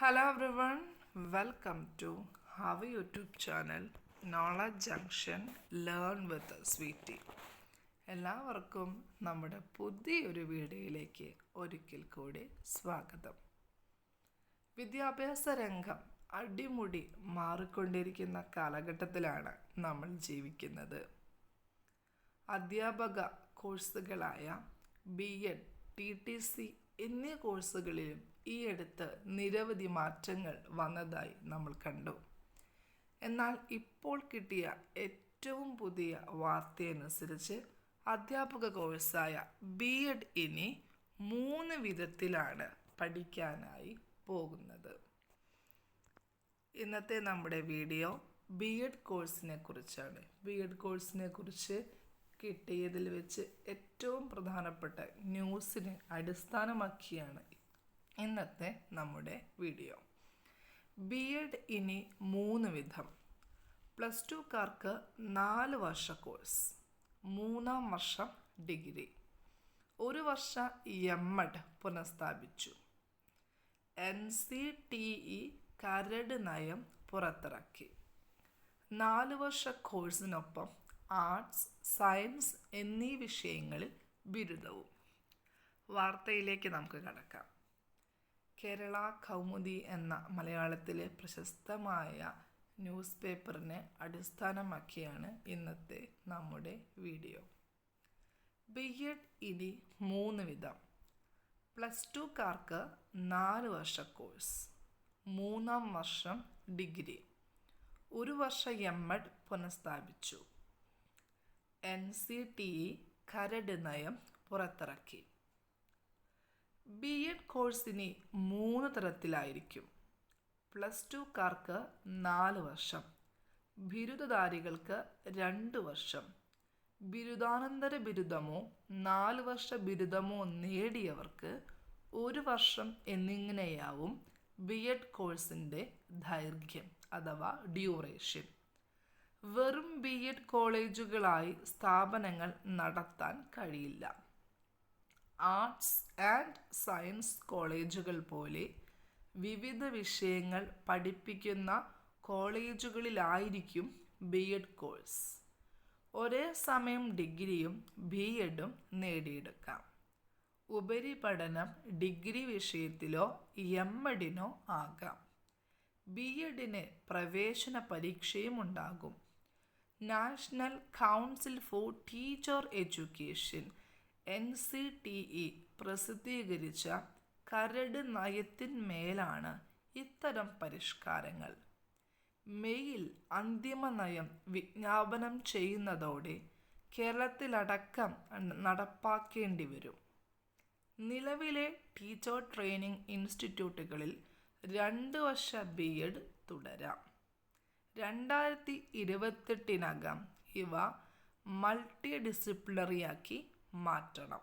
Hello one welcome to have YouTube channel knowledge junction learn with Sweety എല്ലാവർക്കും നമ്മുടെ പുതിയൊരു വീഡിയോയിലേക്ക് ഒരിക്കൽ കൂടി സ്വാഗതം. വിദ്യാഭ്യാസ രംഗം അടിമുടി മാറിക്കൊണ്ടിരിക്കുന്ന കാലഘട്ടത്തിലാണ് നമ്മൾ ജീവിക്കുന്നത്. അധ്യാപക കോഴ്സുകളായ B Ed T T C എന്നീ കോഴ്സുകളിലും ഈ അടുത്ത് നിരവധി മാറ്റങ്ങൾ വന്നതായി നമ്മൾ കണ്ടു. എന്നാൽ ഇപ്പോൾ കിട്ടിയ ഏറ്റവും പുതിയ വാർത്തയനുസരിച്ച് അധ്യാപക കോഴ്സായ ബി എഡ് ഇനി മൂന്ന് വിധത്തിലാണ് പഠിക്കാനായി പോകുന്നത്. ഇന്നത്തെ നമ്മുടെ വീഡിയോ ബി എഡ് കോഴ്സിനെ കുറിച്ചാണ്. ബി എഡ് കോഴ്സിനെ കുറിച്ച് കിട്ടിയതിൽ വെച്ച് ഏറ്റവും പ്രധാനപ്പെട്ട ന്യൂസിനെ അടിസ്ഥാനമാക്കിയാണ് ഇന്നത്തെ നമ്മുടെ വീഡിയോ. ബി എഡ് ഇനി മൂന്ന് വിധം. പ്ലസ് ടുക്കാർക്ക് നാല് വർഷ കോഴ്സ്. മൂന്നാം വർഷം ഡിഗ്രി. ഒരു വർഷ എം എഡ് പുനഃസ്ഥാപിച്ചു. എൻ സി ടി ഇ കരട് നയം പുറത്തിറക്കി. നാല് വർഷ കോഴ്സിനൊപ്പം ആർട്സ് സയൻസ് എന്നീ വിഷയങ്ങളിൽ ബിരുദവും. വാർത്തയിലേക്ക് നമുക്ക് കടക്കാം. കേരള കൗമുദി എന്ന മലയാളത്തിലെ പ്രശസ്തമായ ന്യൂസ് പേപ്പറിനെ അടിസ്ഥാനമാക്കിയാണ് ഇന്നത്തെ നമ്മുടെ വീഡിയോ. ബി എഡ് ഇനി മൂന്ന് വിധം. പ്ലസ് ടുക്കാർക്ക് നാല് വർഷ കോഴ്സ്. മൂന്നാം വർഷം ഡിഗ്രി. ഒരു വർഷ എം എഡ് പുനഃസ്ഥാപിച്ചു. എൻ സി ടി ഇ കരട് നയം പുറത്തിറക്കി. ബി എഡ് കോഴ്സിനി മൂന്ന് തരത്തിലായിരിക്കും. പ്ലസ് ടുക്കാർക്ക് നാല് വർഷം. ബിരുദധാരികൾക്ക് രണ്ട് വർഷം. ബിരുദാനന്തര ബിരുദമോ നാല് വർഷ ബിരുദമോ നേടിയവർക്ക് ഒരു വർഷം എന്നിങ്ങനെയാവും ബി എഡ് കോഴ്സിന്റെ ദൈർഘ്യം അഥവാ ഡ്യൂറേഷൻ. വെറും ബി എഡ് കോളേജുകളായി സ്ഥാപനങ്ങൾ നടത്താൻ കഴിയില്ല. ആർട്സ് ആൻഡ് സയൻസ് കോളേജുകൾ പോലെ വിവിധ വിഷയങ്ങൾ പഠിപ്പിക്കുന്ന കോളേജുകളിലായിരിക്കും ബി എഡ് കോഴ്സ്. ഒരേ സമയം ഡിഗ്രിയും ബി എഡും നേടിയെടുക്കാം. ഉപരിപഠനം ഡിഗ്രി വിഷയത്തിലോ എം എഡിനോ ആകാം. ബി എഡിന് പ്രവേശന പരീക്ഷയും ഉണ്ടാകും. National council for teacher education N C T E പ്രസിദ്ധീകരിച്ച കരട് നയത്തിന്മേലാണ് ഇത്തരം പരിഷ്കാരങ്ങൾ. മെയിൽ അന്തിമ നയം വിജ്ഞാപനം ചെയ്യുന്നതോടെ കേരളത്തിലടക്കം നടപ്പാക്കേണ്ടി വരും. നിലവിലെ ടീച്ചർ ട്രെയിനിങ് ഇൻസ്റ്റിറ്റ്യൂട്ടുകളിൽ രണ്ട് വർഷ ബി എഡ് തുടരാം. രണ്ടായിരത്തി ഇരുപത്തെട്ടിനകം ഇവ മൾട്ടി ഡിസിപ്ലിനറിയാക്കി മാറ്റണം.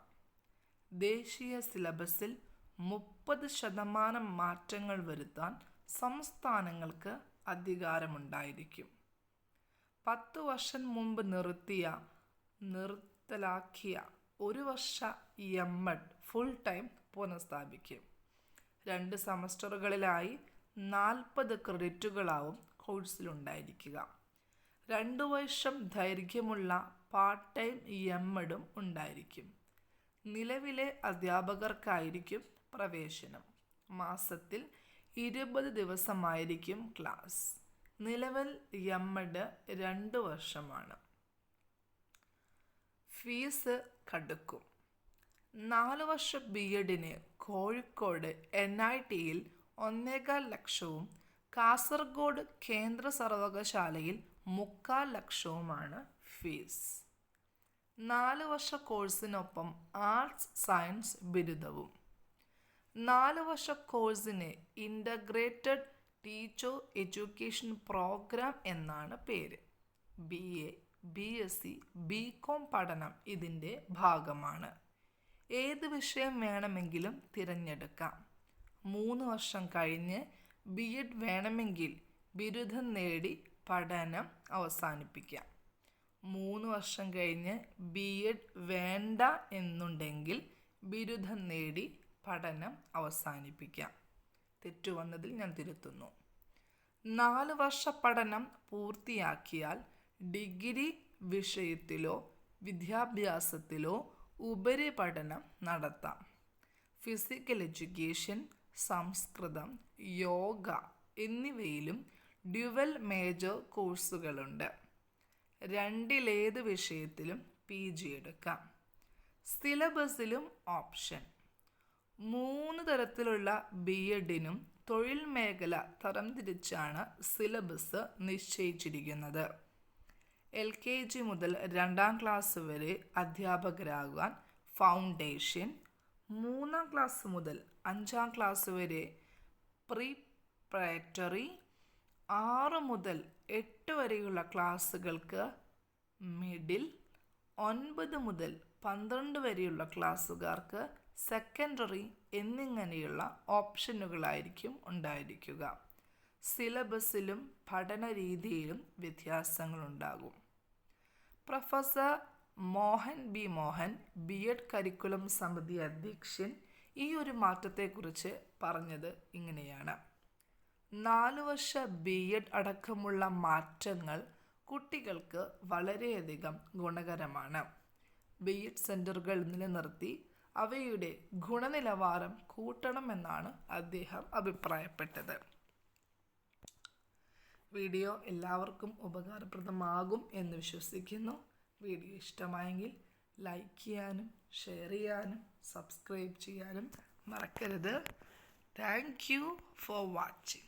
ദേശീയ സിലബസിൽ മുപ്പത് ശതമാനം മാറ്റങ്ങൾ വരുത്താൻ സംസ്ഥാനങ്ങൾക്ക് അധികാരമുണ്ടായിരിക്കും. പത്ത് വർഷം മുമ്പ് നിർത്തിയ നിർത്തലാക്കിയ ഒരു വർഷ എം എഡ് ഫുൾ ടൈം പുനഃസ്ഥാപിക്കും. രണ്ട് സെമസ്റ്ററുകളിലായി നാൽപ്പത് ക്രെഡിറ്റുകളാവും കോഴ്സിലുണ്ടായിരിക്കുക. രണ്ട് വർഷം ദൈർഘ്യമുള്ള പാർട്ട് ടൈം എം എഡും ഉണ്ടായിരിക്കും. നിലവിലെ അധ്യാപകർക്കായിരിക്കും പ്രവേശനം. മാസത്തിൽ ഇരുപത് ദിവസമായിരിക്കും ക്ലാസ്. നിലവിൽ എം എഡ് രണ്ട് വർഷമാണ്. ഫീസ് കടുക്കും. നാല് വർഷ ബി എഡിന് കോഴിക്കോട് എൻ ഐ ടിയിൽ ഒന്നേകാൽ ലക്ഷവും കാസർഗോഡ് കേന്ദ്ര സർവകലാശാലയിൽ മുക്കാൽ ലക്ഷവുമാണ് ഫീസ്. നാല് വർഷ കോഴ്സിനൊപ്പം ആർട്സ് സയൻസ് ബിരുദവും. നാല് വർഷ കോഴ്സിനെ ഇന്റഗ്രേറ്റഡ് ടീച്ചർ എഡ്യൂക്കേഷൻ പ്രോഗ്രാം എന്നാണ് പേര്. B A B S C B com പഠനം ഇതിന്റെ ഭാഗമാണ്. ഏത് വിഷയം വേണമെങ്കിലും തിരഞ്ഞെടുക്കാം. മൂന്ന് വർഷം കഴിഞ്ഞ് ബി എഡ് വേണമെങ്കിൽ ബിരുദം നേടി പഠനം അവസാനിപ്പിക്കാം. മൂന്ന് വർഷം കഴിഞ്ഞ് ബി എഡ് വേണ്ട എന്നുണ്ടെങ്കിൽ ബിരുദം നേടി പഠനം അവസാനിപ്പിക്കാം. തെറ്റു വന്നതിൽ ഞാൻ തിരുത്തുന്നു. നാല് വർഷ പഠനം പൂർത്തിയാക്കിയാൽ ഡിഗ്രി വിഷയത്തിലോ വിദ്യാഭ്യാസത്തിലോ ഉപരിപഠനം നടത്താം. ഫിസിക്കൽ എഡ്യൂക്കേഷൻ സംസ്കൃതം യോഗ എന്നിവയിലും ഡ്യുവൽ മേജർ കോഴ്സുകളുണ്ട്. രണ്ടിലേത് വിഷയത്തിലും പി ജി എടുക്കാം. സിലബസിലും ഓപ്ഷൻ. മൂന്ന് തരത്തിലുള്ള ബി എഡിനും തൊഴിൽ മേഖല തരംതിരിച്ചാണ് സിലബസ് നിശ്ചയിച്ചിരിക്കുന്നത്. എൽ കെ ജി മുതൽ രണ്ടാം ക്ലാസ് വരെ അധ്യാപകരാകാൻ ഫൗണ്ടേഷൻ മൂന്നാം ക്ലാസ് മുതൽ അഞ്ചാം ക്ലാസ് വരെ പ്രീ പ്രയറ്ററി ആറ് മുതൽ എട്ട് വരെയുള്ള ക്ലാസ്സുകൾക്ക് മിഡിൽ ഒൻപത് മുതൽ പന്ത്രണ്ട് വരെയുള്ള ക്ലാസ്സുകാർക്ക് സെക്കൻഡറി എന്നിങ്ങനെയുള്ള ഓപ്ഷനുകളായിരിക്കും ഉണ്ടായിരിക്കുക. സിലബസിലും പഠന രീതിയിലും വ്യത്യാസങ്ങളുണ്ടാകും. Professor Mohan B. Mohan B. Ed curriculum സമിതി അധ്യക്ഷൻ ഈ ഒരു മാറ്റത്തെക്കുറിച്ച് പറഞ്ഞത് ഇങ്ങനെയാണ്. നാല് വർഷ ബി എഡ് അടക്കമുള്ള മാറ്റങ്ങൾ കുട്ടികൾക്ക് വളരെയധികം ഗുണകരമാണ്. ബി എഡ് സെന്ററുകൾ നിലനിർത്തി അവയുടെ ഗുണനിലവാരം കൂട്ടണമെന്നാണ് അദ്ദേഹം അഭിപ്രായപ്പെട്ടത്. വീഡിയോ എല്ലാവർക്കും ഉപകാരപ്രദമാകും എന്ന് വിശ്വസിക്കുന്നു. വീഡിയോ ഇഷ്ടമായെങ്കിൽ ലൈക്ക് ചെയ്യാനും ഷെയർ ചെയ്യാനും സബ്സ്ക്രൈബ് ചെയ്യാനും മറക്കരുത്. Thank you for watching.